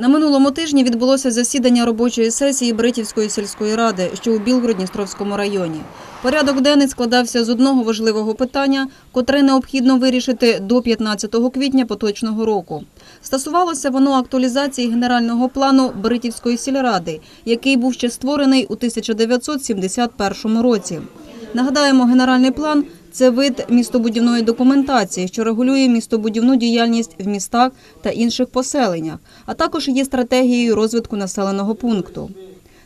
На минулому тижні відбулося засідання робочої сесії Бритівської сільської ради, що у Білгород-Дністровському районі. Порядок денний складався з одного важливого питання, котре необхідно вирішити до 15 квітня поточного року. Стосувалося воно актуалізації генерального плану Бритівської сільради, який був ще створений у 1971 році. Нагадаємо, генеральний план це вид містобудівної документації, що регулює містобудівну діяльність в містах та інших поселеннях, а також є стратегією розвитку населеного пункту.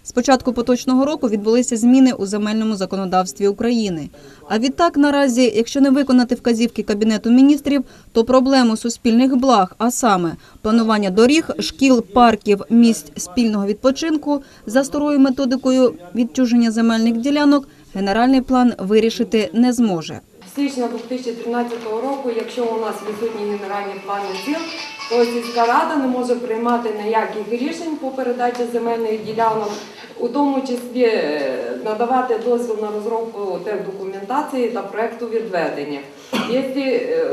З початку поточного року відбулися зміни у земельному законодавстві України. А відтак, наразі, якщо не виконати вказівки Кабінету міністрів, то проблему суспільних благ, а саме планування доріг, шкіл, парків, місць спільного відпочинку за старою методикою відчуження земельних ділянок, генеральний план вирішити не зможе. З січня 2013 року, якщо у нас відсутні генеральні плани сіл, то сільська рада не може приймати ніяких рішень по передачі земельних ділянок, у тому числі е, надавати дозвіл на розробку техдокументації та проекту відведення. Якщо е,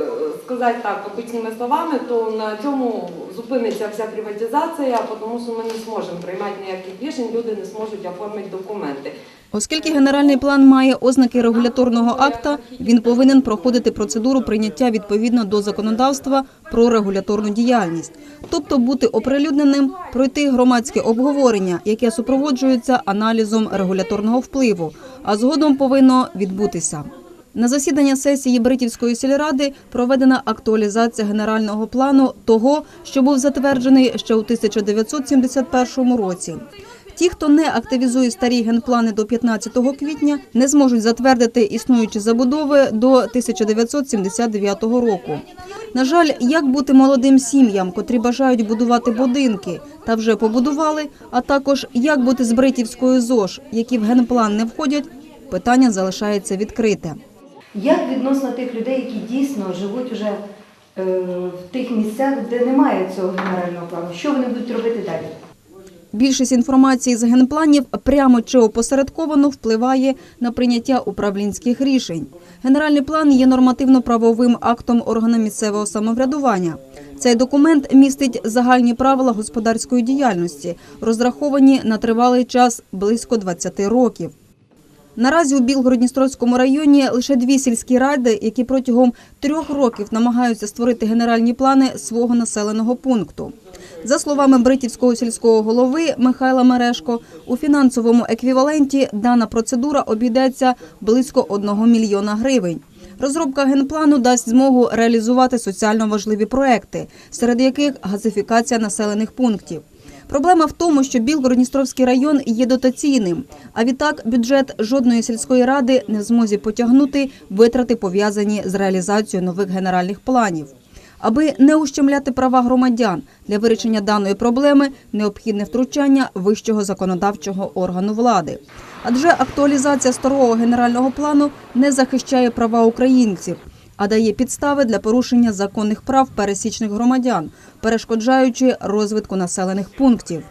сказати так обичними словами, то на цьому зупиниться вся приватизація, тому що ми не зможемо приймати ніяких рішень, люди не зможуть оформити документи. Оскільки генеральний план має ознаки регуляторного акта, він повинен проходити процедуру прийняття відповідно до законодавства про регуляторну діяльність, тобто бути оприлюдненим, пройти громадське обговорення, яке супроводжується аналізом регуляторного впливу, а згодом повинно відбутися. На засідання сесії Бритівської сільради проведена актуалізація генерального плану того, що був затверджений ще у 1971 році. Ті, хто не активізує старі генплани до 15 квітня, не зможуть затвердити існуючі забудови до 1979 року. На жаль, як бути молодим сім'ям, котрі бажають будувати будинки та вже побудували, а також як бути з Бритівською ЗОЖ, які в генплан не входять, питання залишається відкрите. Як відносно тих людей, які дійсно живуть уже е, в тих місцях, де немає цього генерального плану? Що вони будуть робити далі? Більшість інформації з генпланів прямо чи опосередковано впливає на прийняття управлінських рішень. Генеральний план є нормативно-правовим актом органу місцевого самоврядування. Цей документ містить загальні правила господарської діяльності, розраховані на тривалий час близько 20 років. Наразі у Білгород-Дністровському районі лише дві сільські ради, які протягом трьох років намагаються створити генеральні плани свого населеного пункту. За словами бритівського сільського голови Михайла Мерешко, у фінансовому еквіваленті дана процедура обійдеться близько 1 мільйона гривень. Розробка генплану дасть змогу реалізувати соціально важливі проекти, серед яких газифікація населених пунктів. Проблема в тому, що Білгород-Дністровський район є дотаційним, а відтак бюджет жодної сільської ради не в змозі потягнути витрати, пов'язані з реалізацією нових генеральних планів. Аби не ущемляти права громадян для вирішення даної проблеми, необхідне втручання вищого законодавчого органу влади. Адже актуалізація старого генерального плану не захищає права українців, а дає підстави для порушення законних прав пересічних громадян, перешкоджаючи розвитку населених пунктів.